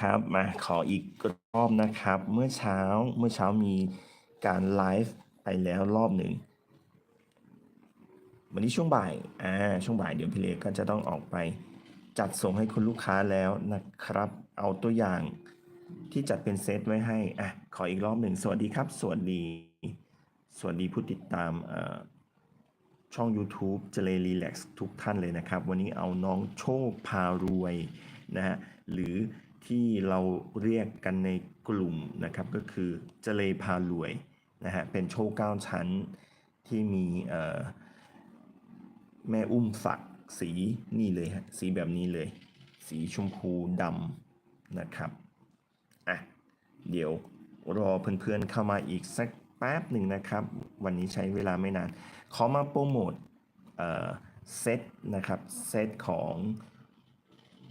ครับมาขออีกรอบนะครับ เมื่อเช้าเมื่อเช้ามีการไลฟ์ไปแล้วรอบหนึ่งวันนี้ช่วงบ่ายอ่าช่วงบ่ายเดี๋ยวพี่เล็กก็จะต้องออกไปจัดส่งให้คุณลูกค้าแล้วนะครับ เอาตัวอย่างที่จัดเป็นเซตไว้ให้อะขออีกรอบหนึ่งสวัสดีครับ สวัสดี สวัสดีผู้ติดตามช่อง YouTube เจเลรีแล็กซ์ทุกท่านเลยนะครับ วันนี้เอาน้องโชคพารวยนะฮะหรือ ที่เราเรียกกันในกลุ่มนะครับก็คือเจเลพารวยนะฮะเป็นโชคเก้าชั้นที่มีแม่อุ้มฝักสีนี่เลยฮะสีแบบนี้เลย สีชมพูดำนะครับอะเดี๋ยวรอเพื่อนๆเข้ามาอีกสักแป๊บหนึ่งนะครับ วันนี้ใช้เวลาไม่นาน ขอมาโปรโมทเอ่อเซตนะครับ เซตของ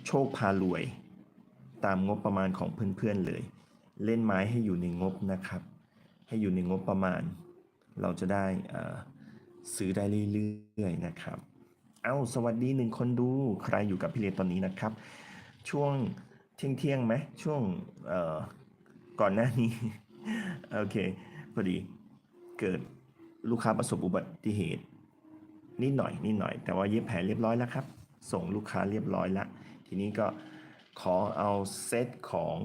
โชคพารวย ตามงบประมาณของเพื่อนๆเลย เล่นไม้ให้อยู่ในงบนะครับ ให้อยู่ในงบประมาณ เราจะได้ซื้อได้เรื่อยๆนะครับ เอาสวัสดีหนึ่งคนดูใครอยู่กับพี่เลตอนนี้นะครับ ช่วงเที่ยงเที่ยงไหมช่วงก่อนหน้านี้ โอเค พอดีเกิดลูกค้าประสบอุบัติเหตุ นิดหน่อยนิดหน่อย แต่ว่าเย็บแผลเรียบร้อยแล้วครับ ส่งลูกค้าเรียบร้อยแล้วทีนี้ก็ ขอเอาเซตของ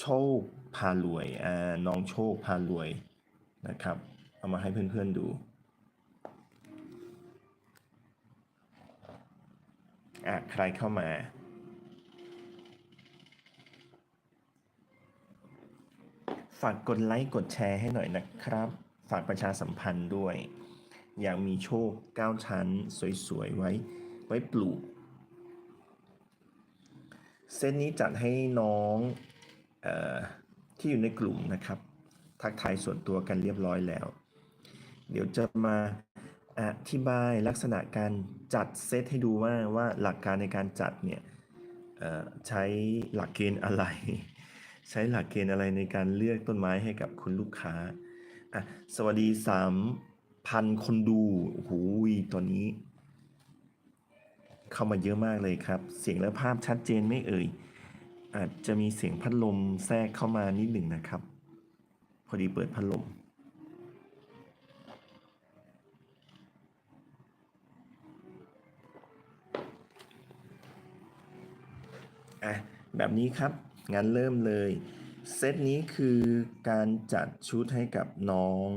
โชคพารวยอ่าน้องโชคพารวยนะครับ เอามาให้เพื่อนๆดูอะใครเข้ามา ฝากกดไลค์กดแชร์ให้หน่อยนะครับ ฝากประชาสัมพันธ์ด้วย อยากมีโชค9ชั้น สวยๆ ไว้ ไว้ปลูก เซตนี้จัดให้น้องออที่อยู่ในกลุ่มนะครับ ทักทายส่วนตัวกันเรียบร้อยแล้ว เดี๋ยวจะมาอธิบายลักษณะการจัดเซตให้ดูว่าว่าหลักการในการจัดเนี่ยใช้หลักเกณฑ์อะไร ใช้หลักเกณฑ์อะไรในการเลือกต้นไม้ให้กับคุณลูกค้า สวัสดีสามพันคนดูโอ้โหตอนนี้ เข้ามาเยอะมากเลยครับ เสียงและภาพชัดเจนไม่เอ่ย อาจจะมีเสียงพัดลมแทรกเข้ามานิดหนึ่งนะครับ พอดีเปิดพัดลมอะแบบนี้ครับ งั้นเริ่มเลย เซตนี้คือการจัดชุดให้กับน้อง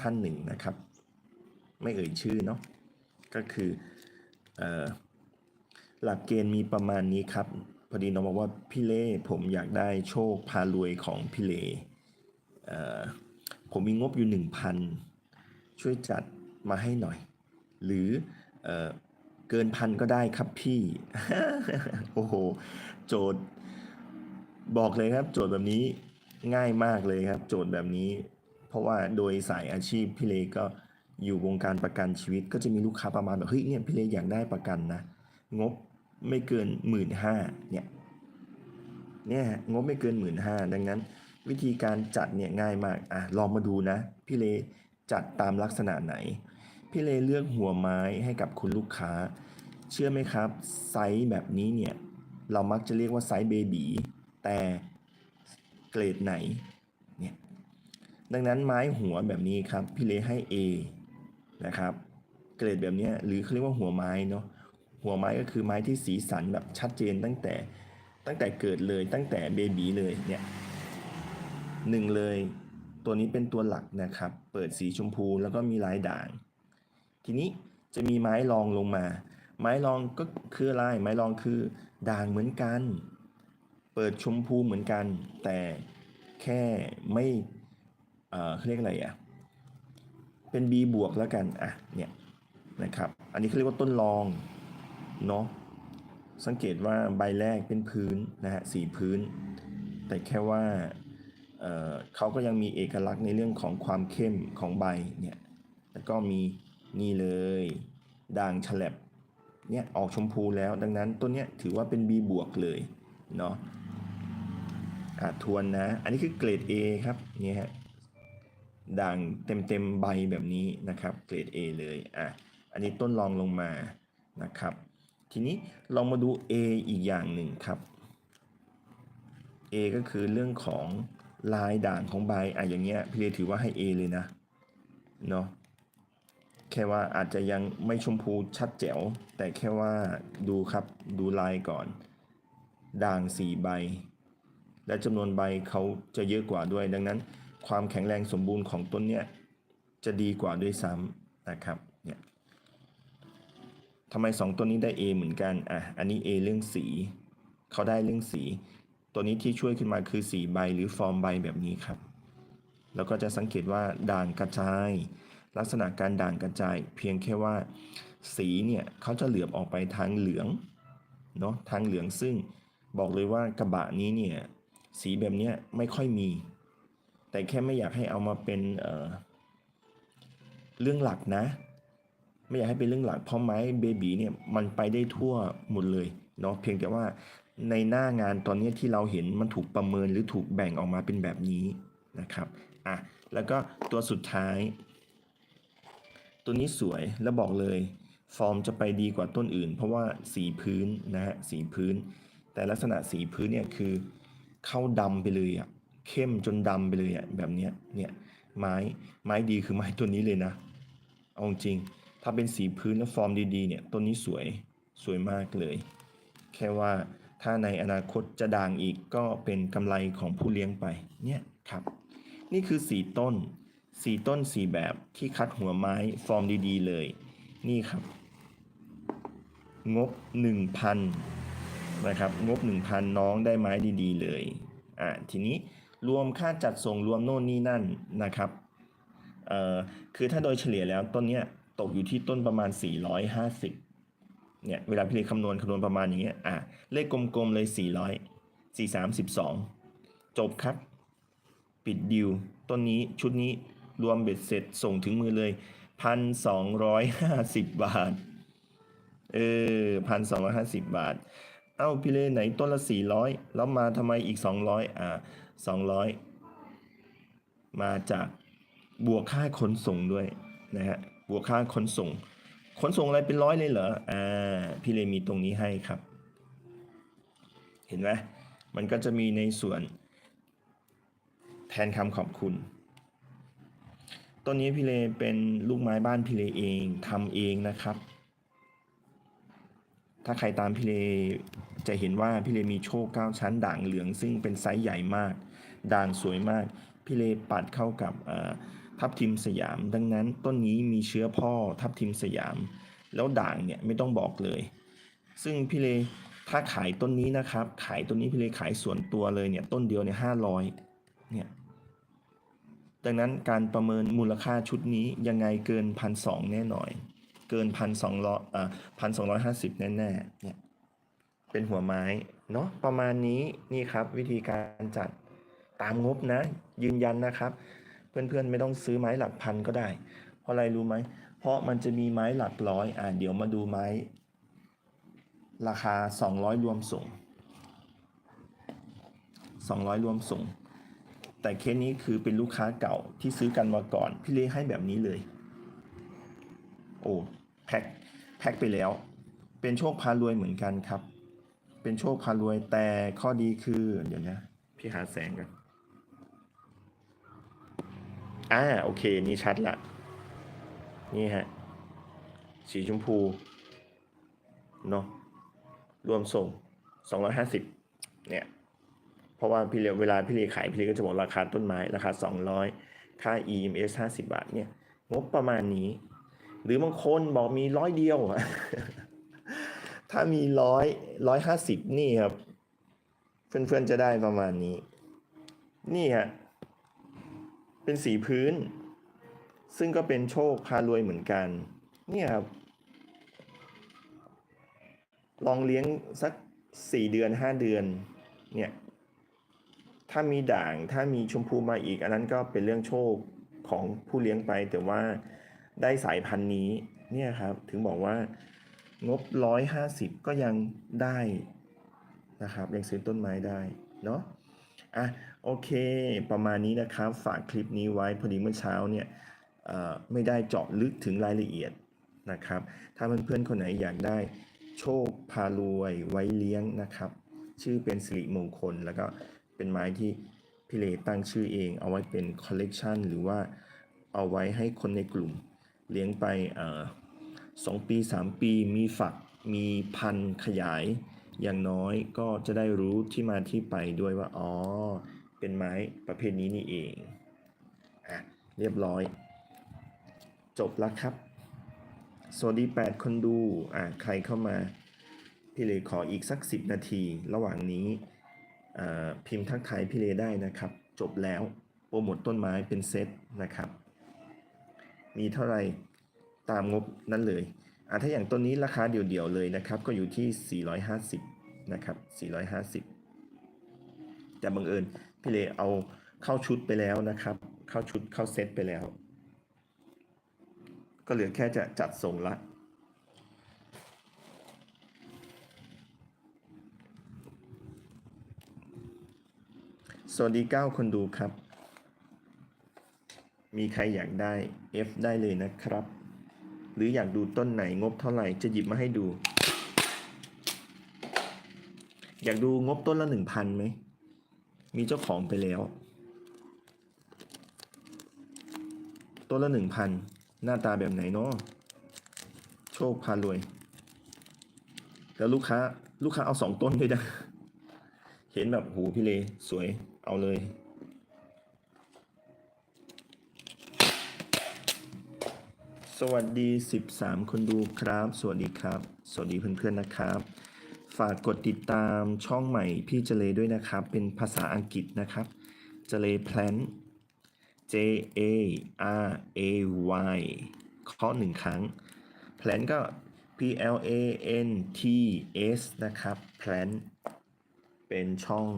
ท่านหนึ่งนะครับ ไม่เอ่ยชื่อเนาะก็คือ เออ หลักเกณฑ์มีประมาณนี้ครับ พอดีน้องบอกว่าพี่เล่ผมอยากได้โชคพารวยของพี่เล่ผมมีงบอยู่หนึ่งพันช่วยจัดมาให้หน่อย หรือเออเกินพันก็ได้ครับพี่ โอ้โห โจทย์บอกเลยครับ โจทย์แบบนี้ง่ายมากเลยครับ โจทย์แบบนี้ เพราะว่าโดยสายอาชีพพี่เลก็อยู่วงการประกันชีวิต ก็จะมีลูกค้าประมาณแบบเฮ้ยเนี่ยพี่เลอยากได้ประกันนะ งบไม่เกินหมื่นห้าเนี่ยเนี่ยงบไม่เกินหมื่นห้าดังนั้น วิธีการจัดเนี่ยง่ายมากอะลองมาดูนะ พี่เลจัดตามลักษณะไหน พี่เลเลือกหัวไม้ให้กับคุณลูกค้า เชื่อไหมครับ ไซส์แบบนี้เนี่ย เรามักจะเรียกว่าไซส์เบบีแต่เกรดไหนเนี่ยดังนั้นไม้หัวแบบนี้ครับ พี่เลให้ A นะครับ เกรดแบบนี้หรือเขาเรียกว่าหัวไม้เนาะ หัวไม้ก็คือไม้ที่สีสันแบบชัดเจนตั้งแต่ตั้งแต่เกิดเลยตั้งแต่เบบีเลยเนี่ยหนึ่งเลย ตัวนี้เป็นตัวหลักนะครับ เปิดสีชมพูแล้วก็มีลายด่าง ทีนี้จะมีไม้รองลงมา ไม้รองก็คืออะไรไม้รองคือด่างเหมือนกัน เปิดชมพูเหมือนกัน แต่แค่ไม่เอ่อเรียกอะไรอะเป็น B บวกแล้วกันอะเนี่ยนะครับ อันนี้เขาเรียกว่าต้นรอง เนาะสังเกตว่าใบแรกเป็นพื้นนะฮะสีพื้น แต่แค่ว่าเเขาก็ยังมีเอกลักษณ์ในเรื่องของความเข้มของใบเนี่ยแล้วก็มีนี่เลยด่างฉลับเนี่ยออกชมพูแล้วดังนั้นต้นเนี้ยถือว่าเป็น B บวกเลยเนาะอะทวนนะ อันนี้คือเกรด A ครับเนี่ยฮะด่างเต็มเต็มๆใบแบบนี้นะครับ เกรด A เลยอะอันนี้ต้นรองลงมานะครับ ทีนี้ลองมาดู A อีกอย่างหนึ่งครับ A ก็คือเรื่องของลายด่างของใบอะอย่างเงี้ยพี่เลถือว่าให้ A เลยนะเนาะแค่ว่าอาจจะยังไม่ชมพูชัดแจ๋ว แต่แค่ว่าดูครับดูลายก่อน ด่างสี่ใบ และจำนวนใบเขาจะเยอะกว่าด้วย ดังนั้น ความแข็งแรงสมบูรณ์ของต้นเนี้ยจะดีกว่าด้วยซ้ำนะครับ ทำไมสองตัวนี้ได้ A เหมือนกัน อะ อันนี้ A เรื่องสี เขาได้เรื่องสี ตัวนี้ที่ช่วยขึ้นมาคือสีใบหรือฟอร์มใบแบบนี้ครับ แล้วก็จะสังเกตว่าด่างกระจาย ลักษณะการด่างกระจาย เพียงแค่ว่า สีเนี่ยเขาจะเหลือบออกไปทางเหลือง เนาะทางเหลืองซึ่งบอกเลยว่ากระบะนี้เนี่ยสีแบบนี้ไม่ค่อยมี แต่แค่ไม่อยากให้เอามาเป็นเเรื่องหลักนะ ไม่อยากให้เป็นเรื่องหลักเพราะไม้เบบีเนี่ยมันไปได้ทั่วหมดเลยเนาะเพียงแต่ว่าในหน้างานตอนนี้ที่เราเห็นมันถูกประเมินหรือถูกแบ่งออกมาเป็นแบบนี้นะครับอะแล้วก็ตัวสุดท้าย ตัวนี้สวยแล้วบอกเลย ฟอร์มจะไปดีกว่าต้นอื่น เพราะว่าสีพื้นนะฮะสีพื้น แต่ลักษณะสีพื้นเนี่ยคือเข้าดำไปเลยอะเข้มจนดำไปเลยอะแบบเนี้ยเนี่ยไม้ไม้ดีคือไม้ตัวนี้เลยนะเอาจริง ถ้าเป็นสีพื้นและฟอร์มดีๆเนี่ยต้นนี้สวยสวยมากเลย แค่ว่าถ้าในอนาคตจะด่างอีกก็เป็นกำไรของผู้เลี้ยงไปเนี่ยครับ นี่คือสีต้นสีต้นสีแบบที่คัดหัวไม้ฟอร์มดีๆเลย นี่ครับ งบ 1,000นะครับงบ 1,000 น้องได้ไม้ดีๆ เลยอะทีนี้รวมค่าจัดส่งรวมโน่นนี่นั่นนะครับเอ่อคือถ้าโดยเฉลี่ยแล้วต้นเนี้ย ตกอยู่ที่ต้นประมาณ 450เนี่ยเวลาพี่เลขคำนวณคำนวณประมาณอย่างเงี้ยอะเลขกลมๆเลย 400 432 จบครับ ปิดดิวต้นนี้ชุดนี้รวมเบ็ดเสร็จส่งถึงมือเลยพันสองร้อยห้าสิบบาท เออพันสองร้อยห้าสิบบาท เอ้าพี่เล่ไหนต้นละสี่ร้อยแล้วมาทำไมอีกสองร้อยอ่าสองร้อยมาจากบวกค่าขนส่งด้วยนะฮะ บวกค่าขนส่ง ขนส่งอะไรเป็นร้อยเลยเหรอ อ่า พี่เลมีตรงนี้ให้ครับ เห็นไหมมันก็จะมีในส่วน แทนคำขอบคุณ ต้นนี้พี่เลเป็นลูกไม้บ้านพี่เลเองทำเองนะครับ ถ้าใครตามพี่เลจะเห็นว่าพี่เลมีโชคเก้าชั้น ด่างเหลืองซึ่งเป็นไซส์ใหญ่มาก ด่างสวยมาก พี่เลปัดเข้ากับอ่อ ทับทิมสยาม ดังนั้นต้นนี้มีเชื้อพ่อทับทิมสยาม แล้วด่างเนี่ยไม่ต้องบอกเลย ซึ่งพี่เลถ้าขายต้นนี้นะครับ ขายต้นนี้พี่เลขายส่วนตัวเลยเนี่ยต้นเดียวเนี่ยห้าร้อยเนี่ยดังนั้นการประเมินมูลค่าชุดนี้ยังไงเกินพันสองแน่นอนเกินพันสองร้อยอ่าพันสองร้อยห้าสิบแน่ๆเนี่ยเป็นหัวไม้เนาะประมาณนี้นี่ครับวิธีการจัดตามงบนะยืนยันนะครับ เพื่อนๆไม่ต้องซื้อไม้หลักพันก็ได้ เพราะอะไรรู้ไหม เพราะมันจะมีไม้หลักร้อย อ่าเดี๋ยวมาดูไม้ ราคา 200 รวมส่ง 200 รวมส่ง แต่เคสนี้คือเป็นลูกค้าเก่าที่ซื้อกันมาก่อน พี่เลี้ยให้แบบนี้เลย โอ้แพ็คแพ็คไปแล้ว เป็นโชคพารวยเหมือนกันครับ เป็นโชคพารวยแต่ข้อดีคือ เดี๋ยวนะ พี่หาแสงกัน อ่าโอเค นี่ชัดละ นี่ฮะ สีชมพู เนาะรวมส่ง 250 เนี่ย เพราะว่าพี่เลเวลาพี่เลขายพี่เลก็จะบอกราคาต้นไม้ ราคา 200 ค่า EMS 50 บาท เนี่ย งบประมาณนี้ หรือบางคนบอกมีร้อยเดียว ถ้ามีร้อยร้อยห้าสิบนี่ครับ เพื่อนๆจะได้ประมาณนี้ นี่ฮะ เป็นสีพื้น ซึ่งก็เป็นโชคพารวยเหมือนกัน เนี่ยครับ ลองเลี้ยงสักสี่เดือนห้าเดือน เนี่ย ถ้ามีด่างถ้ามีชมพูมาอีก อันนั้นก็เป็นเรื่องโชคของผู้เลี้ยงไป แต่ว่าได้สายพันธุ์นี้ เนี่ยครับ ถึงบอกว่างบร้อยห้าสิบก็ยังได้นะครับ ยังซื้อต้นไม้ได้เนาะ อะโอเค ประมาณนี้นะครับ ฝากคลิปนี้ไว้พอดีเมื่อเช้าเนี่ยไม่ได้เจาะลึกถึงรายละเอียดนะครับ ถ้าเพื่อนๆคนไหนอยากได้โชคพารวยไว้เลี้ยงนะครับ ชื่อเป็นสิริมงคล แล้วก็เป็นไม้ที่พี่เลตั้งชื่อเองเอาไว้เป็นคอลเลกชันหรือว่าเอาไว้ให้คนในกลุ่ม เลี้ยงไปสองปีสามปีมีฝักมีพันขยาย อย่างน้อยก็จะได้รู้ที่มาที่ไปด้วยว่า อ๋อ เป็นไม้ประเภทนี้นี่เอง อะ เรียบร้อย จบแล้วครับ สวัสดี 8 คนดู อะ ใครเข้ามา พี่เลขออีกสัก 10 นาที ระหว่างนี้พิมพ์ทักทายพี่เลได้นะครับ จบแล้ว โปรโมทต้นไม้เป็นเซตนะครับ มีเท่าไหร่ตามงบนั้นเลย ถ้าอย่างต้นนี้ราคาเดี่ยวๆเลยนะครับ ก็อยู่ที่ 450 นะครับ 450 แต่บังเอิญพี่เลเอาเข้าชุดไปแล้วนะครับ เข้าชุดเข้าเซตไปแล้ว ก็เหลือแค่จะจัดส่งละสวัสดี 9 คนดูครับ มีใครอยากได้ F ได้เลยนะครับ หรืออยากดูต้นไหนงบเท่าไหร่จะหยิบมาให้ดู อยากดูงบต้นละ1,000ไหม มีเจ้าของไปแล้ว ต้นละ1,000หน้าตาแบบไหนเนาะโชคพารวย แล้วลูกค้า ลูกค้าเอาสองต้นด้วยนะ เห็นแบบหูพี่เลสวยเอาเลย สวัสดี 13 คนดูครับ สวัสดีครับ สวัสดีเพื่อนๆนะครับ ฝากกดติดตามช่องใหม่พี่เจเลด้วยนะครับ เป็นภาษาอังกฤษนะครับเจเลแพลน J A R A Y เคาะหนึ่งครั้งแพลนก็ P L A N T S นะครับแพลนเป็นช่อง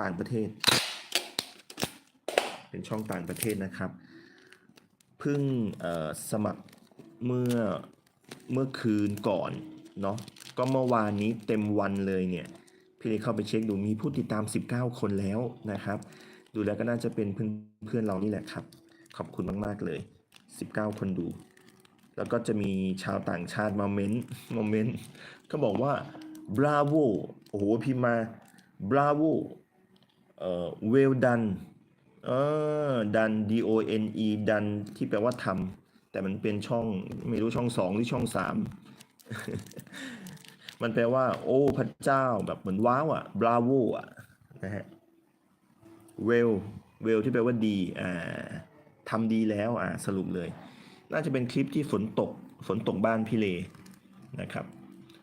ต่างประเทศ เป็นช่องต่างประเทศนะครับ เพิ่งสมัครเมื่อเมื่อคืนก่อนเนาะก็เมื่อวานนี้เต็มวันเลยเนี่ยพี่เลยเข้าไปเช็คดูมีผู้ติดตาม 19 คนแล้วนะครับ ดูแล้วก็น่าจะเป็นเพื่อนเพื่อนเรานี่แหละครับ ขอบคุณมาก ๆ เลย 19 คนดู แล้วก็จะมีชาวต่างชาติมาเม้นมาเม้นเขาบอกว่า bravo โอ้โหพิมพ์มา bravo เอ่อ well done เออ done d o n e done ที่แปลว่าทำแต่มันเป็นช่องไม่รู้ช่องสองหรือช่องสามมันแปลว่า โอ้พระเจ้าแบบเหมือนว้าวอะ bravo อะนะฮะ well well ที่แปลว่าดีอ่าทำดีแล้วอ่าสรุปเลย น่าจะเป็นคลิปที่ฝนตกฝนตกบ้านพี่เลนะครับ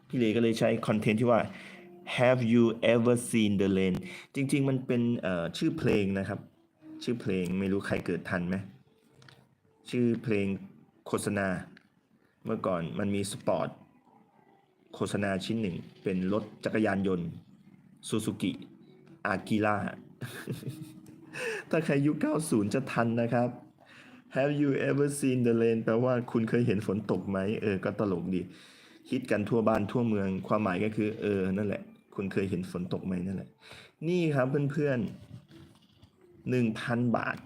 พี่เลก็เลยใช้คอนเทนต์ที่ว่า Have you ever seen the rain จริง ๆ มันเป็นชื่อเพลงนะครับ ชื่อเพลงไม่รู้ใครเกิดทันไหมชื่อเพลงโฆษณา เมื่อก่อนมันมีสปอร์ตโฆษณาชิ้นหนึ่ง เป็นรถจักรยานยนต์ซูซูกิอากิล่าถ้าใครยุค 90 จะทันนะครับ Have you ever seen the rain แปลว่าคุณเคยเห็นฝนตกไหม เออ ก็ตลกดีฮิตกันทั่วบ้านทั่วเมือง ความหมายก็คือ เออ นั่นแหละ คุณเคยเห็นฝนตกไหมนั่นแหละ นี่ครับเพื่อนๆ หนึ่งพันบาท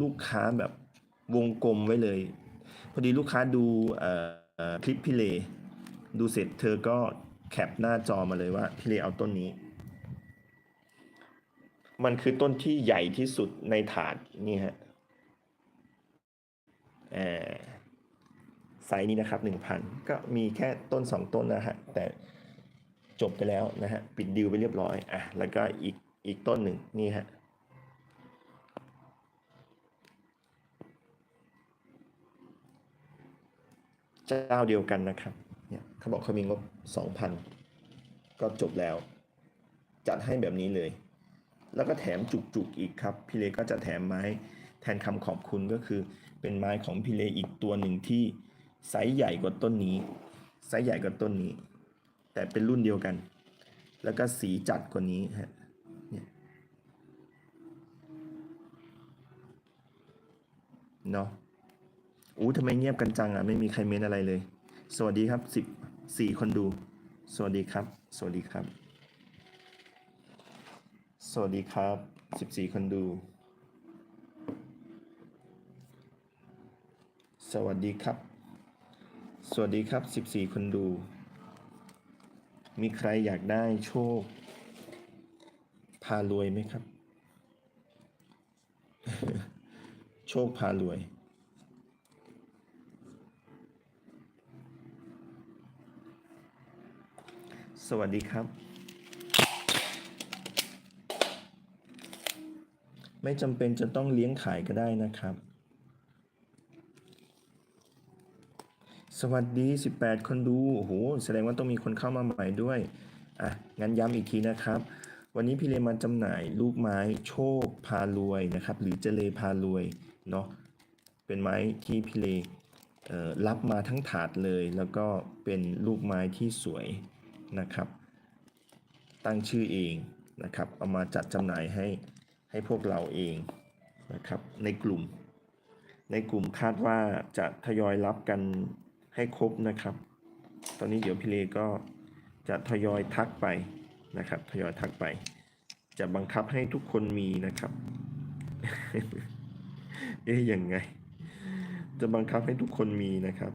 ลูกค้าแบบวงกลมไว้เลย พอดีลูกค้าดูคลิปพี่เล ดูเสร็จเธอก็แคปหน้าจอมาเลยว่าพี่เลเอาต้นนี้ มันคือต้นที่ใหญ่ที่สุดในถาดนี่ฮะอ่าไซส์นี้นะครับหนึ่งพันก็มีแค่ต้นสองต้นนะฮะ แต่จบไปแล้วนะฮะ ปิดดีลไปเรียบร้อย อะ แล้วก็อีกอีกต้นหนึ่งนี่ฮะ เจ้าเดียวกันนะครับเนี่ยเขาบอกเขามีงบสองพันก็จบแล้ว จัดให้แบบนี้เลย แล้วก็แถมจุกๆอีกครับ พี่เลก็จะแถมไม้แทนคำขอบคุณก็คือ เป็นไม้ของพี่เลอีกตัวหนึ่งที่ไซส์ใหญ่กว่าต้นนี้ไซส์ใหญ่กว่าต้นนี้ แต่เป็นรุ่นเดียวกัน แล้วก็สีจัดกว่านี้ฮะเนี่ยเนาะ อู้ทำไมเงียบกันจังอะ ไม่มีใครเมนอะไรเลย สวัสดีครับสิบสี่คนดู สวัสดีครับ สวัสดีครับ สวัสดีครับสิบสี่คนดู สวัสดีครับ สวัสดีครับสิบสี่คนดู มีใครอยากได้โชค พารวยไหมครับ โชคพารวย สวัสดีครับ ไม่จำเป็นจะต้องเลี้ยงขายก็ได้นะครับ สวัสดี 18 คนดูโอ้โหแสดงว่าต้องมีคนเข้ามาใหม่ด้วยอะงั้นย้ำอีกทีนะครับ วันนี้พี่เลมาจำหน่ายลูกไม้โชคพารวยนะครับ หรือเจเลพารวยเนาะเป็นไม้ที่พี่เลรับมาทั้งถาดเลย แล้วก็เป็นลูกไม้ที่สวย นะครับ ตั้งชื่อเองนะครับ เอามาจัดจำหน่ายให้ให้พวกเราเองนะครับ ในกลุ่ม ในกลุ่มคาดว่าจะทยอยรับกันให้ครบนะครับ ตอนนี้เดี๋ยวพี่เลก็จะทยอยทักไปนะครับทยอยทักไป จะบังคับให้ทุกคนมีนะครับ เอ๊ยยังไง จะบังคับให้ทุกคนมีนะครับ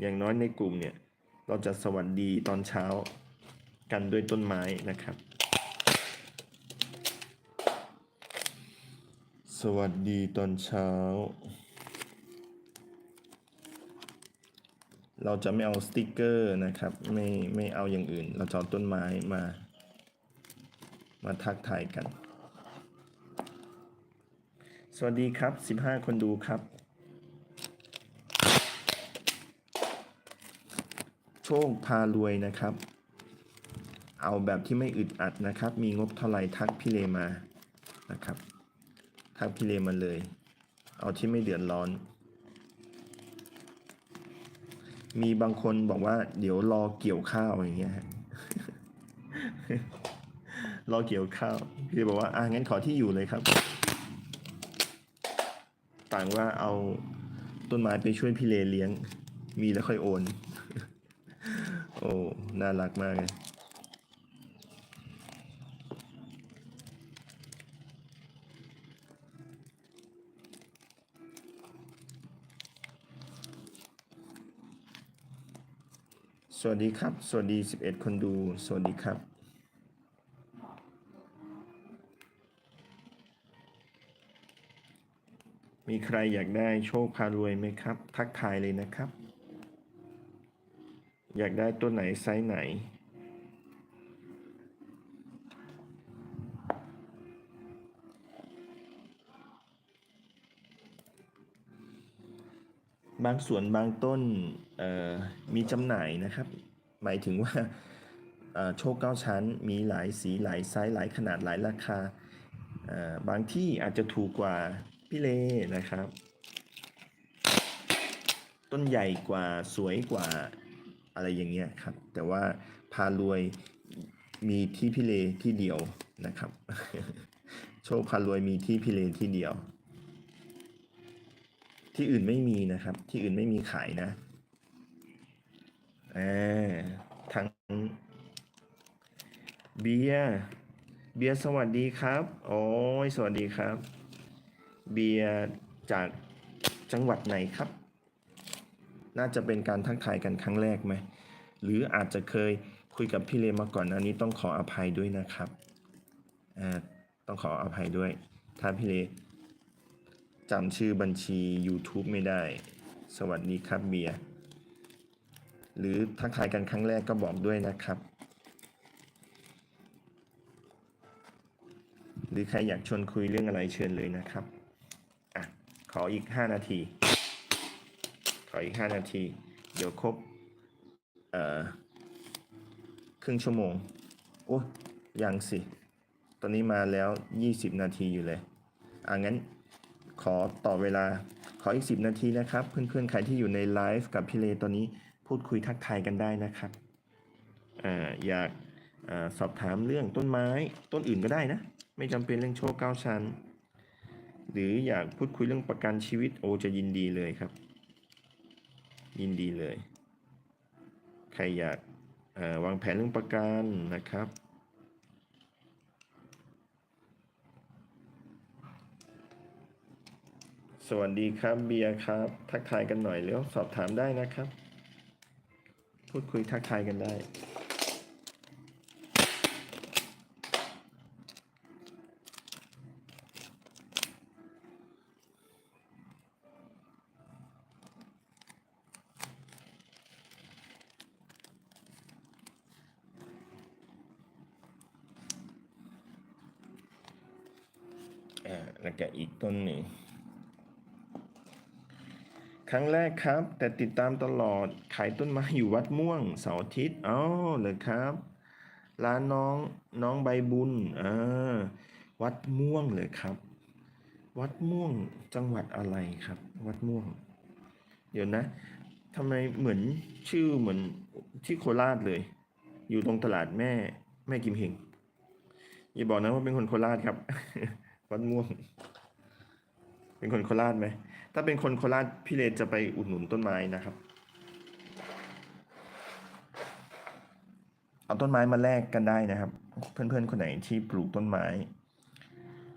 อย่างน้อยในกลุ่มเนี่ย เราจะสวัสดีตอนเช้ากันด้วยต้นไม้นะครับ สวัสดีตอนเช้า เราจะไม่เอาสติกเกอร์นะครับ ไม่ไม่เอาอย่างอื่น เราจะเอาต้นไม้มา มาทักทายกัน สวัสดีครับ 15 คนดูครับ โชคพารวยนะครับ เอาแบบที่ไม่อึดอัดนะครับ มีงบเท่าไหร่ทักพี่เลมานะครับ ทักพี่เลมาเลย เอาที่ไม่เดือดร้อน มีบางคนบอกว่า เดี๋ยวรอเกี่ยวข้าวอย่างเงี้ยรอเกี่ยวข้าวพี่เลบอกว่าอะงั้นขอที่อยู่เลยครับ ต่างว่าเอาต้นไม้ไปช่วยพี่เลเลี้ยง มีแล้วค่อยโอน น่ารักมากเลยสวัสดีครับ สวัสดี 11 คนดู สวัสดีครับ มีใครอยากได้โชคพารวยไหมครับ ทักทายเลยนะครับ อยากได้ต้นไหนไซส์ไหน บางส่วนบางต้นมีจำหน่ายนะครับ หมายถึงว่าโชคเก้าชั้นมีหลายสีหลายไซส์หลายขนาดหลายราคา บางที่อาจจะถูกกว่าพี่เลนะครับ ต้นใหญ่กว่าสวยกว่า อะไรอย่างเงี้ยครับ แต่ว่าพารวยมีที่พี่เลที่เดียวนะครับ โชคพารวยมีที่พี่เลที่เดียว ที่อื่นไม่มีนะครับ ที่อื่นไม่มีขายนะอ่าทั้งเบียร์เบียร์สวัสดีครับ โอ้ยสวัสดีครับ เบียร์จากจังหวัดไหนครับ น่าจะเป็นการทักทายกันครั้งแรกไหมหรืออาจจะเคยคุยกับพี่เลมาก่อนอันนี้ต้องขออภัยด้วยนะครับต้องขออภัยด้วย ถ้าพี่เลจำชื่อบัญชี YouTube ไม่ได้ สวัสดีครับเบียร์หรือทักทายกันครั้งแรกก็บอกด้วยนะครับ หรือใครอยากชวนคุยเรื่องอะไรเชิญเลยนะครับอะขออีก 5 นาที ออีก5นาที เดี๋ยวครบ เอ่อ ครึ่งชั่วโมง โอ้ยังสิ ตอนนี้มาแล้ว20นาทีอยู่เลยอะงั้นขอต่อเวลา ขออีก10นาทีนะครับ เพื่อนๆ ใครที่อยู่ในไลฟ์กับพี่เลตอนนี้พูดคุยทักทายกันได้นะครับออยากอสอบถามเรื่องต้นไม้ต้นอื่นก็ได้นะ ไม่จำเป็นเรื่องโชคเก้าชั้น หรืออยากพูดคุยเรื่องประกันชีวิตโอจะยินดีเลยครับ ยินดีเลย ใครอยากาวางแผนเรื่องประกันนะครับ สวัสดีครับเบียร์ครับ ทักทายกันหน่อยแล้วสอบถามได้นะครับ พูดคุยทักทายกันได้ แล้วก็อีกต้นหนึ่ง ค รั้งแรกครับ แต่ติดตามตลอดขายต้นไม้อยู่วัดม่วงเสาร์อาทิตย์อ๋อเลยครับร้านน้องน้องใบบุญอ่าวัดม่วงเลยครับ วัดม่วงจังหวัดอะไรครับ วัดม่วง เดี๋ยวนะทำไมเหมือนชื่อเหมือนที่โคราชเลย อยู่ตรงตลาดแม่แม่กิมเฮงอย่าบอกนะว่าเป็นคนโคราชครับ วัดม่วง เป็นคนโคราชไหม ถ้าเป็นคนโคราชพี่เลจะไปอุดหนุนต้นไม้นะครับ เอาต้นไม้มาแลกกันได้นะครับ เพื่อนๆคนไหนที่ปลูกต้นไม้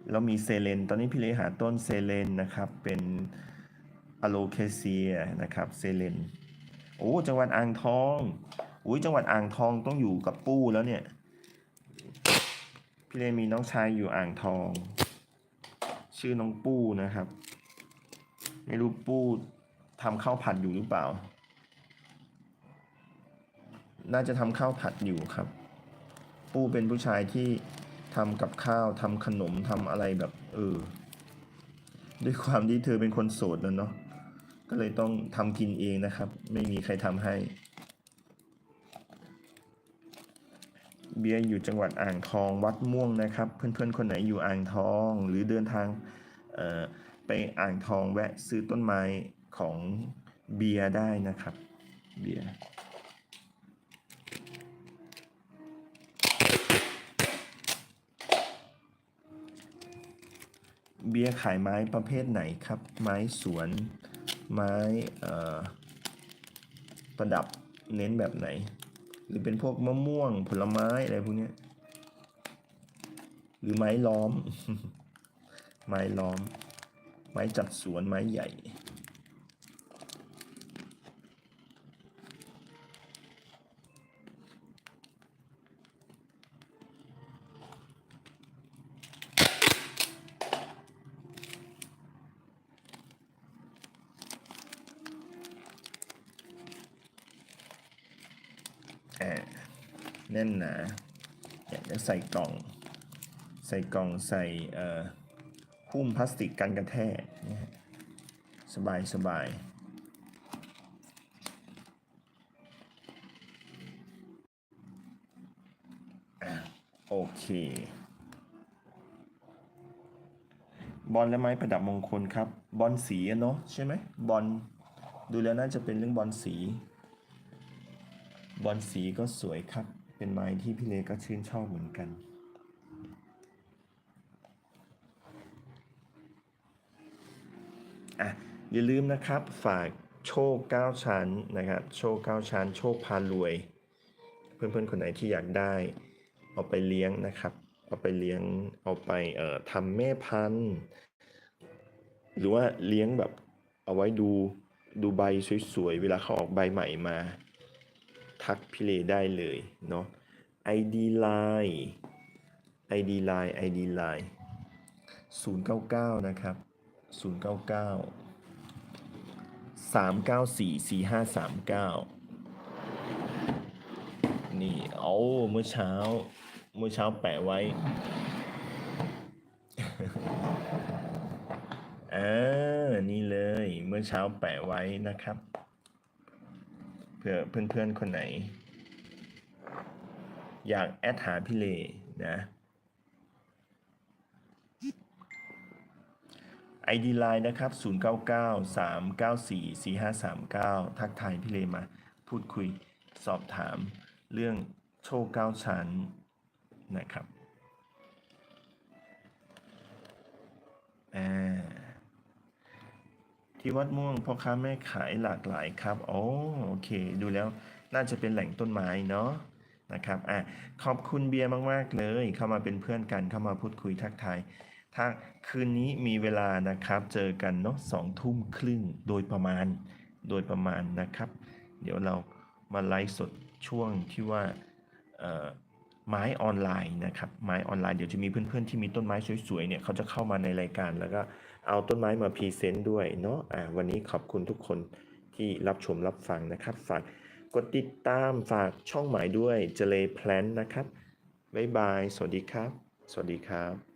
แล้วมีเซเลน ตอนนี้พี่เลหาต้นเซเลนนะครับ เป็นอะโลเคเซียนะครับเซเลนโอ้จังหวัดอ่างทองอุ้ยจังหวัดอ่างทองต้องอยู่กับปู้แล้วเนี่ยพี่เลมีน้องชายอยู่อ่างทอง ชื่อน้องปู้นะครับ ไม่รู้ปู้ทำข้าวผัดอยู่หรือเปล่า น่าจะทำข้าวผัดอยู่ครับ ปู้เป็นผู้ชายที่ทำกับข้าวทำขนมทำอะไรแบบเออ ด้วยความที่เธอเป็นคนโสดนะเนาะ ก็เลยต้องทำกินเองนะครับ ไม่มีใครทำให้ เบียร์อยู่จังหวัดอ่างทองวัดม่วงนะครับ เพื่อนๆคนไหนอยู่อ่างทองหรือเดินทาง เอ่อ ไปอ่างทองแวะซื้อต้นไม้ของเบียร์ได้นะครับ เบียร์เบียร์ขายไม้ประเภทไหนครับ ไม้สวน ไม้ประดับเน้นแบบไหน หรือเป็นพวกมะม่วงผลไม้อะไรพวกเนี้ยหรือไม้ล้อม ไม้ล้อม ไม้จัดสวนไม้ใหญ่อ่าแน่นหนาอยากจะใส่กล่อง ใส่กล่องใส่เอ่อ หุ้มพลาสติกกันกระแทกสบายสบายอโอเค บอลและไม้ประดับมงคลครับ บอลสีเนาะใช่ไหมบอลดูแล้วน่าจะเป็นเรื่องบอลสี บอลสีก็สวยครับ เป็นไม้ที่พี่เลก็ชื่นชอบเหมือนกัน อย่าลืมนะครับฝากโชค 9 ชั้นนะครับโชค 9 ชั้น โชคพารวย เพื่อนๆคนไหนที่อยากได้ เอาไปเลี้ยงนะครับ เอาไปเลี้ยงเอาไปเอ่อทำแม่พันธุ์หรือว่าเลี้ยงแบบเอาไว้ดูดูใบสวยๆ เวลาเขาออกใบใหม่มา ทักพี่เลได้เลยเนาะ ID Line ID Line ID Line 099 นะครับ 099 394 4539 นี่เอาเมื่อเช้า เมื่อเช้าแปะไว้อ่านี่เลยเมื่อเช้าแปะไว้นะครับ เพื่อเพื่อนๆคนไหน อยากแอดหาพี่เลนะ ID Line นะครับ 0993944539 ทักทายพี่เลมา พูดคุยสอบถามเรื่องโชคเก้าชั้นนะครับอ่าที่วัดม่วงพ่อค้าแม่ขายหลากหลายครับโอ้โอเค ดูแล้วน่าจะเป็นแหล่งต้นไม้เนาะนะครับอะขอบคุณเบียร์มาก ๆ เลย เข้ามาเป็นเพื่อนกันเข้ามาพูดคุยทักทาย ถ้าคืนนี้มีเวลานะครับ เจอกันเนาะสองทุ่มครึ่งโดยประมาณ โดยประมาณนะครับ เดี๋ยวเรามาไลฟ์สดช่วงที่ว่าไม้ออนไลน์นะครับไม้ออนไลน์เดี๋ยวจะมีเพื่อนๆที่มีต้นไม้สวยๆเนี่ยเขาจะเข้ามาในรายการแล้วก็เอาต้นไม้มาพรีเซนต์ด้วยเนาะอ่าวันนี้ขอบคุณทุกคนที่รับชมรับฟังนะครับ ฝากกดติดตามฝากช่องหมายด้วยเจเลแพลนนะครับบ๊ายบาย สวัสดีครับ สวัสดีครับ